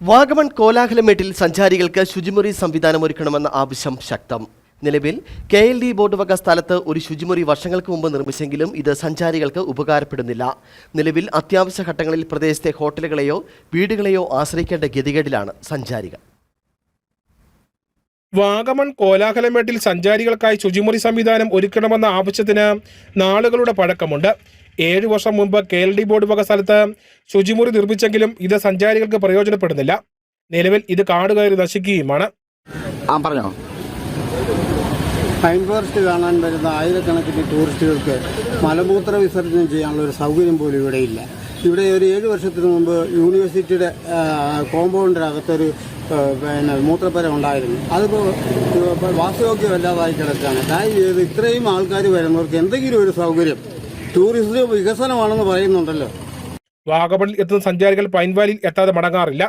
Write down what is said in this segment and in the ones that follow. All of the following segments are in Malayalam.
വാഗമൺ കോലാഹലമേട്ടിൽ സഞ്ചാരികൾക്ക് ശുചിമുറി സംവിധാനം ഒരുക്കണമെന്ന ആവശ്യം ശക്തം. നിലവിൽ കെ എൽ ഡി ബോർഡ് വക സ്ഥലത്ത് ഒരു ശുചിമുറി വർഷങ്ങൾക്ക് മുമ്പ് നിർമ്മിച്ചെങ്കിലും ഇത് സഞ്ചാരികൾക്ക് ഉപകാരപ്പെടുന്നില്ല. നിലവിൽ അത്യാവശ്യ ഘട്ടങ്ങളിൽ പ്രദേശത്തെ ഹോട്ടലുകളെയോ വീടുകളെയോ ആശ്രയിക്കേണ്ട ഗതികേടിലാണ് സഞ്ചാരികൾ. വാഗമൺ കോലാഹലമേട്ടിൽ സഞ്ചാരികൾക്കായി ശുചിമുറി സംവിധാനം ഒരുക്കണമെന്ന ആവശ്യത്തിന് നാളുകളുടെ പഴക്കമുണ്ട്. ഏഴു വർഷം മുമ്പ് കെ എൽ ഡി ബോർഡ് വക സ്ഥലത്ത് ശുചിമുറി നിർമ്മിച്ചെങ്കിലും ഇത് സഞ്ചാരികൾക്ക് പ്രയോജനപ്പെടുന്നില്ല. നിലവിൽ ഇത് കാട് കയറി നശിക്കുകയുമാണ് പറഞ്ഞോ. പൈൻ ഫോറസ്റ്റ് കാണാൻ വരുന്ന ആയിരക്കണക്കിന് ടൂറിസ്റ്റുകൾക്ക് മലമൂത്ര വിസർജനം ചെയ്യാനുള്ള ഒരു സൗകര്യം പോലും ഇവിടെ ഇല്ല. ഇവിടെ ഒരു ഏഴ് വർഷത്തിന് മുമ്പ് യൂണിവേഴ്സിറ്റിയുടെ കോമ്പൗണ്ടിനകത്തൊരു പിന്നെ മൂത്രപ്പരം ഉണ്ടായിരുന്നു. അതിപ്പോൾ വാസയോഗ്യമല്ലാതായി കിടക്കുകയാണ്. കാര്യം ചെയ്ത് ഇത്രയും ആൾക്കാർ വരുന്നവർക്ക് എന്തെങ്കിലും ഒരു സൗകര്യം ടൂറിസ്റ്റ് വികസനമാണെന്ന് പറയുന്നുണ്ടല്ലോ. വാഗമണിൽ എത്തുന്ന സഞ്ചാരികൾ പൈൻവാലിയിൽ എത്താതെ മടങ്ങാറില്ല.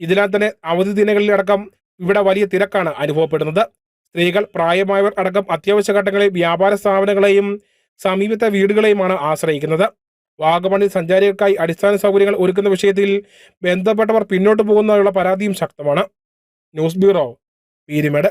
ഇതിനാൽ തന്നെ അവധി ദിനങ്ങളിലടക്കം ഇവിടെ വലിയ തിരക്കാണ് അനുഭവപ്പെടുന്നത്. സ്ത്രീകൾ പ്രായമായവർ അടക്കം അത്യാവശ്യ ഘട്ടങ്ങളിൽ വ്യാപാര സ്ഥാപനങ്ങളെയും സമീപത്തെ വീടുകളെയുമാണ് ആശ്രയിക്കുന്നത്. വാഗമണിൽ സഞ്ചാരികൾക്കായി അടിസ്ഥാന സൗകര്യങ്ങൾ ഒരുക്കുന്ന വിഷയത്തിൽ ബന്ധപ്പെട്ടവർ പിന്നോട്ട് പോകുന്നതിനുള്ള പരാതിയും ശക്തമാണ്. News bureau Peermade.